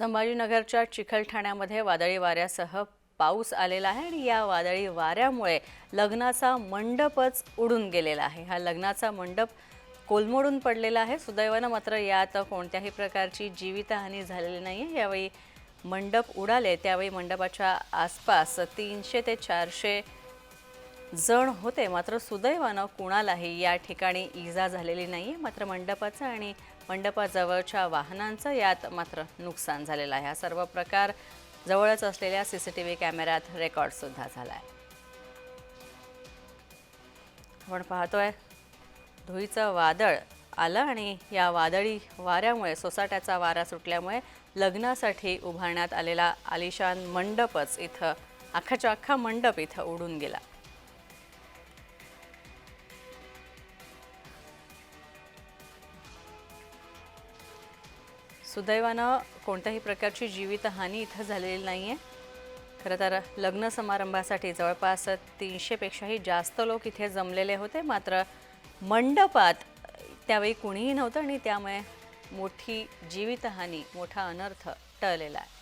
संभाजीनगरच्या चिखलठाण्यामध्ये वादळी वाऱ्यासह पाऊस आलेला आहे आणि या वादळी वाऱ्यामुळे लग्नाचा मंडपच उडून गेलेला आहे. हा लग्नाचा मंडप कोलमडून पडलेला आहे. सुदैवानं मात्र यात कोणत्याही प्रकारची जीवितहानी झालेली नाही आहे यावेळी मंडप उडाले. त्यावेळी मंडपाच्या आसपास तीनशे ते चारशे जण होते मात्र सुदैवानं कुणालाही या ठिकाणी इजा झालेली नाही मात्र मंडपाचं आणि मंडपाजवळच्या वाहनांचं यात मात्र नुकसान झालेलं आहे. हा सर्व प्रकार जवळच असलेल्या सी सी टी व्ही कॅमेऱ्यात रेकॉर्डसुद्धा झाला आहे आपण पाहतोय धुईचं वादळ आलं आणि या वादळी वाऱ्यामुळे सोसाट्याचा वारा सुटल्यामुळे लग्नासाठी उभारण्यात आलेला आलिशान मंडपच इथं अख्खाच्या अख्खा मंडप इथं उडून गेला. सुदैवानं कोणत्याही प्रकारची जीवितहानी इथं झालेली नाही आहे खरं तर लग्न समारंभासाठी जवळपास तीनशेपेक्षाही जास्त लोक इथे जमलेले होते. मात्र मंडपात त्यावेळी कुणीही नव्हतं आणि त्यामुळे मोठी जीवितहानी मोठा अनर्थ टळलेला आहे.